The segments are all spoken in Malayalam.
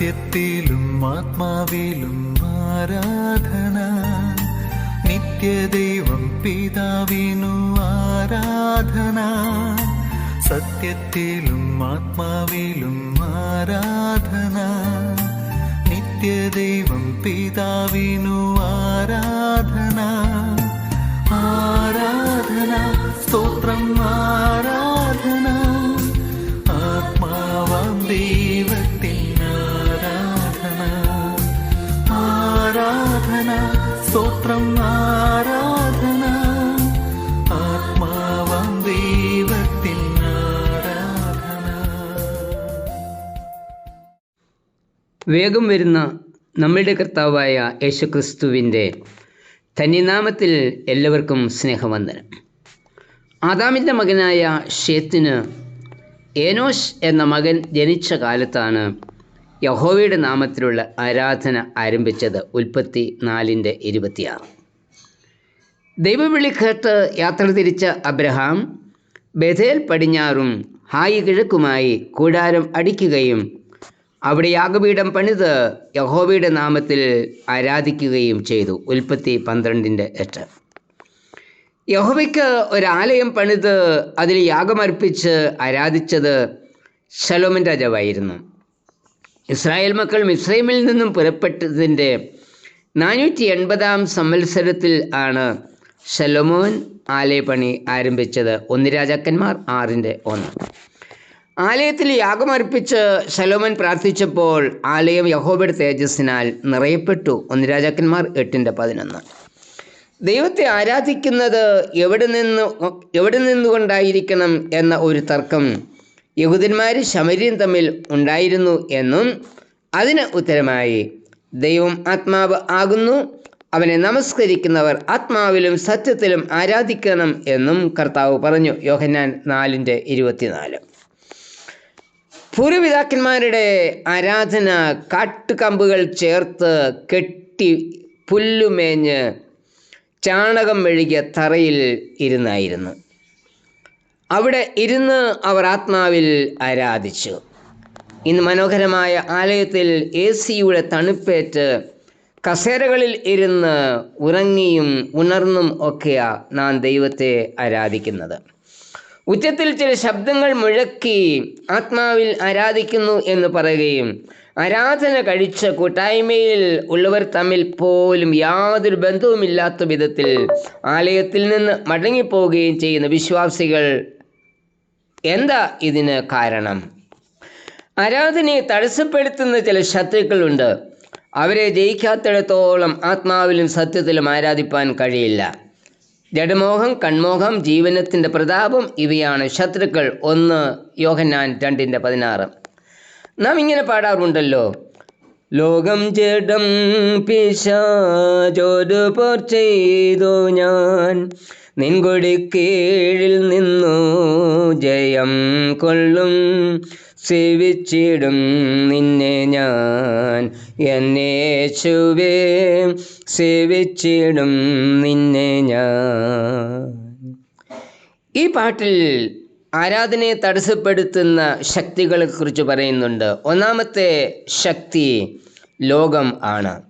സത്യത്തിലും ആത്മാവിലും ആരാധന. നിത്യദൈവം പിതാവിനു ആരാധന. സത്യത്തിലും ആത്മാവിലും ആരാധന. നിത്യദൈവം പിതാവിനു ആരാധന. ആരാധന സ്തോത്രം ആരാധന സ്തോത്രം ആരാധന. ആത്മാവാം ദൈവത്തിൽ വേഗം വരുന്ന നമ്മളുടെ കർത്താവായ യേശുക്രിസ്തുവിന്റെ തന്നിനാമത്തിൽ എല്ലാവർക്കും സ്നേഹവന്ദനം. ആദാമിന്റെ മകനായ ഷേത്തിന് ഏനോഷ് എന്ന മകൻ ജനിച്ച കാലത്താണ് യഹോവയുടെ നാമത്തിലുള്ള ആരാധന ആരംഭിച്ചത് ഉൽപ്പത്തി നാലിന്റെ ഇരുപത്തിയാറ്. ദൈവവിളി കേട്ട് യാത്ര തിരിച്ച അബ്രഹാം ബഥേൽ പടിഞ്ഞാറും ഹായി കിഴക്കുമായി കൂടാരം അടിക്കുകയും അവിടെ യാഗപീഠം പണിത് യഹോവയുടെ നാമത്തിൽ ആരാധിക്കുകയും ചെയ്തു. ഉൽപ്പത്തി പന്ത്രണ്ടിന്റെ എട്ട്. യഹോവയ്ക്ക് ഒരാലയം പണിത് അതിൽ യാഗമർപ്പിച്ച് ആരാധിച്ചത് ശലോമൻ രാജാവായിരുന്നു. ഇസ്രായേൽ മക്കൾ മിസ്രൈമിൽ നിന്നും പുറപ്പെട്ടതിന്റെ നാനൂറ്റി എൺപതാം സംവത്സരത്തിൽ ആണ് ശലോമോൻ ആലയപ്പണി ആരംഭിച്ചത്. ഒന്ന് രാജാക്കന്മാർ ആറിന്റെ ഒന്ന്. ആലയത്തിൽ യാഗമർപ്പിച്ച് ശലോമൻ പ്രാർത്ഥിച്ചപ്പോൾ ആലയം യഹോബയുടെ തേജസ്സിനാൽ നിറയപ്പെട്ടു. ഒന്ന് രാജാക്കന്മാർ എട്ടിന്റെ പതിനൊന്ന്. ദൈവത്തെ ആരാധിക്കുന്നത് എവിടെ നിന്ന് എവിടെ നിന്നുകൊണ്ടായിരിക്കണം എന്ന ഒരു തർക്കം യഹൂദന്മാരും ശമര്യൻ തമ്മിൽ ഉണ്ടായിരുന്നു എന്നും അതിന് ഉത്തരമായി. ദൈവം ആത്മാവ് ആകുന്നു. അവനെ നമസ്കരിക്കുന്നവർ ആത്മാവിലും സത്യത്തിലും ആരാധിക്കണം എന്നും കർത്താവ് പറഞ്ഞു. യോഹന്നാൻ നാലിന്റെ ഇരുപത്തിനാല്. പൂർവപിതാക്കന്മാരുടെ ആരാധന കാട്ടുകമ്പുകൾ ചേർത്ത് കെട്ടി പുല്ലുമേഞ്ഞ് ചാണകം മെഴുകിയ തറയിൽ ഇരുന്നായിരുന്നു. അവിടെ ഇരുന്ന് അവർ ആത്മാവിൽ ആരാധിച്ചു. ഇന്ന് മനോഹരമായ ആലയത്തിൽ എ സിയുടെ തണുപ്പേറ്റ് കസേരകളിൽ ഇരുന്ന് ഉറങ്ങിയും ഉണർന്നും ഒക്കെയാ നാം ദൈവത്തെ ആരാധിക്കുന്നത്. ഉച്ചത്തിൽ ചില ശബ്ദങ്ങൾ മുഴക്കി ആത്മാവിൽ ആരാധിക്കുന്നു എന്ന് പറയുകയും ആരാധന കഴിച്ച കൂട്ടായ്മയിൽ ഉള്ളവർ തമ്മിൽ പോലും യാതൊരു ബന്ധവുമില്ലാത്ത വിധത്തിൽ ആലയത്തിൽ നിന്ന് മടങ്ങിപ്പോവുകയും ചെയ്യുന്ന വിശ്വാസികൾ എന്താ ഇതിന് കാരണം? ആരാധനയെ തടസ്സപ്പെടുത്തുന്ന ചില ശത്രുക്കളുണ്ട്. അവരെ ജയിക്കാത്തിടത്തോളം ആത്മാവിലും സത്യത്തിലും ആരാധിപ്പാൻ കഴിയില്ല. ജഡമോഹം കൺമോഹം ജീവനത്തിന്റെ പ്രതാപം ഇവയാണ് ശത്രുക്കൾ. ഒന്ന് യോഹന്നാൻ രണ്ടിന്റെ പതിനാറ്. നാം ഇങ്ങനെ പാടാറുണ്ടല്ലോ. ലോകം ജഡം പിശാചോരു പോർ ചെയ്തു ഞാൻ. നിൻകൊടി കീഴിൽ നിന്നു ജയം കൊള്ളും. സേവിച്ചിടും നിന്നെ ഞാൻ. എന്നേശുവേ സേവിച്ചിടും നിന്നെ ഞാൻ. ഈ പാട്ടിൽ ആരാധനയെ തടസ്സപ്പെടുത്തുന്ന ശക്തികളെക്കുറിച്ച് പറയുന്നുണ്ട്. ഒന്നാമത്തെ ശക്തി ലോകം ആണ്.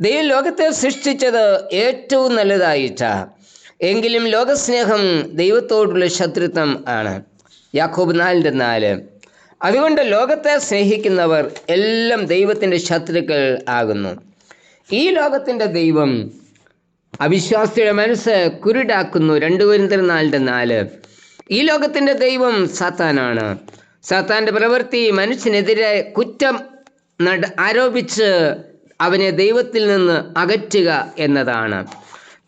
ദൈവം ലോകത്തെ സൃഷ്ടിച്ചത് ഏറ്റവും നല്ലതായിട്ട. എങ്കിലും ലോകസ്നേഹം ദൈവത്തോടുള്ള ശത്രുത്വം ആണ്. യാക്കോബ് നാലിന്റെ നാല്. അതുകൊണ്ട് ലോകത്തെ സ്നേഹിക്കുന്നവർ എല്ലാം ദൈവത്തിന്റെ ശത്രുക്കൾ ആകുന്നു. ഈ ലോകത്തിന്റെ ദൈവം അവിശ്വാസിയുടെ മനസ്സ് കുരുടാക്കുന്നു. രണ്ടു കുരിന്തർ നാലിന്റെ നാല്. ഈ ലോകത്തിന്റെ ദൈവം സാത്താനാണ്. സാത്താന്റെ പ്രവൃത്തി മനുഷ്യനെതിരെ കുറ്റം ആരോപിച്ച് അവനെ ദൈവത്തിൽ നിന്ന് അകറ്റുക എന്നതാണ്.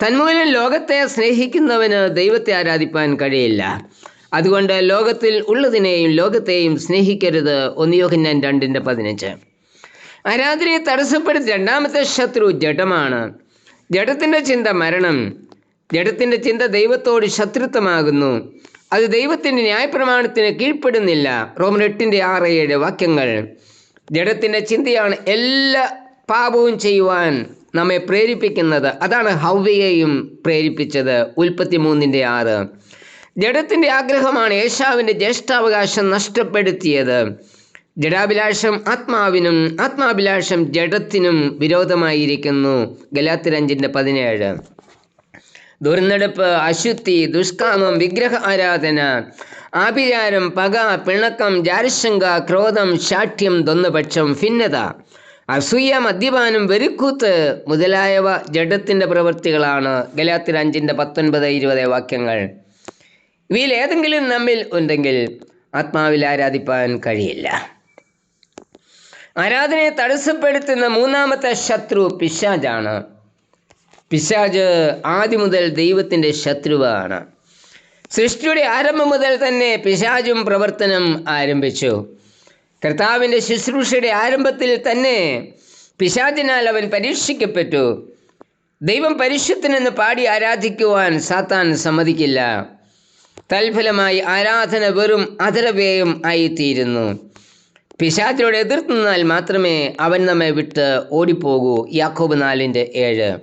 തന്മൂലം ലോകത്തെ സ്നേഹിക്കുന്നവന് ദൈവത്തെ ആരാധിപ്പാൻ കഴിയില്ല. അതുകൊണ്ട് ലോകത്തിൽ ഉള്ളതിനെയും ലോകത്തെയും സ്നേഹിക്കരുത്. ഒന്നിയോഹന്നാൻ രണ്ടിന്റെ പതിനഞ്ച്. ആരാധനയെ തടസ്സപ്പെടുത്തി രണ്ടാമത്തെ ശത്രു ജഡമാണ്. ജഡത്തിന്റെ ചിന്ത മരണം. ജഡത്തിന്റെ ചിന്ത ദൈവത്തോട് ശത്രുത്വമാകുന്നു. അത് ദൈവത്തിന്റെ ന്യായപ്രമാണത്തിന് കീഴ്പ്പെടുന്നില്ല. റോമൻ എട്ടിന്റെ ആറ് ഏഴ് വാക്യങ്ങൾ. ജഡത്തിന്റെ ചിന്തയാണ് എല്ലാ പാപവും ചെയ്യുവാൻ നമ്മെ പ്രേരിപ്പിക്കുന്നത്. അതാണ് ഹൗവയെയും പ്രേരിപ്പിച്ചത് ഉൽപ്പത്തി മൂന്നിന്റെ ആറ്. ജഡത്തിന്റെ ആഗ്രഹമാണ് യേശാവിന്റെ ജ്യേഷ്ഠാവകാശം നഷ്ടപ്പെടുത്തിയത്. ജഡാഭിലാഷം ആത്മാവിനും ആത്മാഭിലാഷം ജഡത്തിനും വിരോധമായിരിക്കുന്നു. ഗലാത്തിരഞ്ചിന്റെ പതിനേഴ്. ദുർനടപ്പ് അശുദ്ധി ദുഷ്കാമം വിഗ്രഹ ആരാധന ആഭിചാരം പക പിണക്കം ജാരശങ്ക ക്രോധം ശാഠ്യം ദ്വന്ദ്പക്ഷം ഭിന്നത. അസൂയ മദ്യപാനം വെരുക്കൂത്ത് മുതലായവ ജഡത്തിന്റെ പ്രവൃത്തികളാണ്. ഗലാത്തിർ അഞ്ചിന്റെ പത്തൊൻപത് ഇരുപത് വാക്യങ്ങൾ. ഇവയിൽ ഏതെങ്കിലും നമ്മിൽ ഉണ്ടെങ്കിൽ ആത്മാവിൽ ആരാധിപ്പാൻ കഴിയില്ല. ആരാധനയെ തടസ്സപ്പെടുത്തുന്ന മൂന്നാമത്തെ ശത്രു പിശാജാണ് പിശാജ് ആദ്യം മുതൽ ദൈവത്തിന്റെ ശത്രുവാണ്. സൃഷ്ടിയുടെ ആരംഭം മുതൽ തന്നെ പിശാജും പ്രവർത്തനം ആരംഭിച്ചു. കർത്താവിന്റെ ശുശ്രൂഷയുടെ ആരംഭത്തിൽ തന്നെ പിശാചിനാൽ അവൻ പരീക്ഷിക്കപ്പെട്ടു. ദൈവം പരിശുദ്ധനെന്ന് പാടി ആരാധിക്കുവാൻ സാത്താൻ സമ്മതിക്കില്ല. തൽഫലമായി ആരാധന വെറും അതരവ്യയം ആയിത്തീരുന്നു. പിശാചിനോട് എതിർത്ത് നിന്നാൽ മാത്രമേ അവൻ നമ്മെ വിട്ട് ഓടിപ്പോകൂ. യാക്കോബ് നാലിന്റെ ഏഴ്.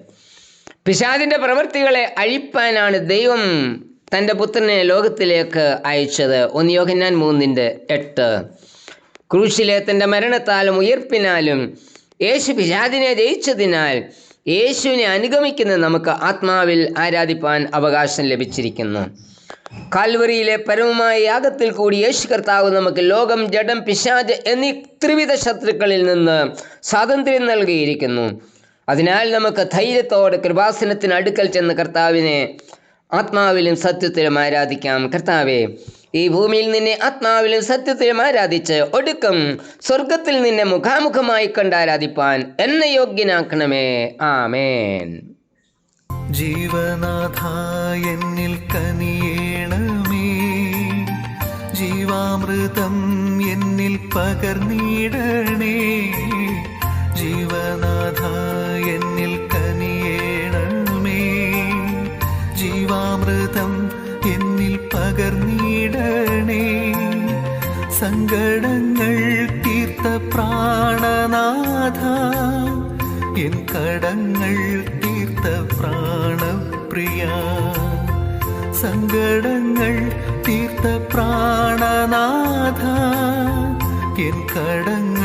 പിശാദിന്റെ പ്രവൃത്തികളെ അഴിപ്പാനാണ് ദൈവം തന്റെ പുത്രനെ ലോകത്തിലേക്ക് അയച്ചത്. ഒന്ന് യോഹന്നാൻ മൂന്നിന്റെ എട്ട്. ക്രൂശിലെ തന്റെ മരണത്താലും ഉയർപ്പിനാലും യേശു പിശാദിനെ ജയിച്ചതിനാൽ യേശുവിനെ അനുഗമിക്കുന്ന നമുക്ക് ആത്മാവിൽ ആരാധിപ്പാൻ അവകാശം ലഭിച്ചിരിക്കുന്നു. കാൽവറിയിലെ പരമമായ യാഗത്തിൽ കൂടി യേശു കർത്താവ് നമുക്ക് ലോകം ജഡം പിശാജ് എന്നീ ത്രിവിധ ശത്രുക്കളിൽ നിന്ന് സ്വാതന്ത്ര്യം നൽകിയിരിക്കുന്നു. അതിനാൽ നമുക്ക് ധൈര്യത്തോടെ കൃപാസനത്തിന് അടുക്കൽ ചെന്ന് കർത്താവിനെ ആത്മാവിലും സത്യത്തിലും ആരാധിക്കാം. കർത്താവെ ഈ ഭൂമിയിൽ നിന്നെ ആത്മാവിലും സത്യത്തിലും ആരാധിച്ച് ഒടുക്കം സ്വർഗത്തിൽ നിന്നെ മുഖാമുഖമായി കണ്ട് ആരാധിപ്പാൻ എന്നെ യോഗ്യനാക്കണമേ. ആമേൻ. ജീവനാഥ എന്നിൽ കനിയേണമേ. ജീവാമൃതം എന്നിൽ പകർന്നിടണേ. ജീവനാഥ എന്നിൽ കനിയേണമേ. ജീവാമൃതം എന്നിൽ പകർന്നിടണേ സങ്കടങ്ങൾ തീർത്ത പ്രാണനാഥ. എൻ കടങ്ങൾ തീർത്ത പ്രാണപ്രിയ. സങ്കടങ്ങൾ തീർത്ത പ്രാണനാഥ. എൻ കടങ്ങൾ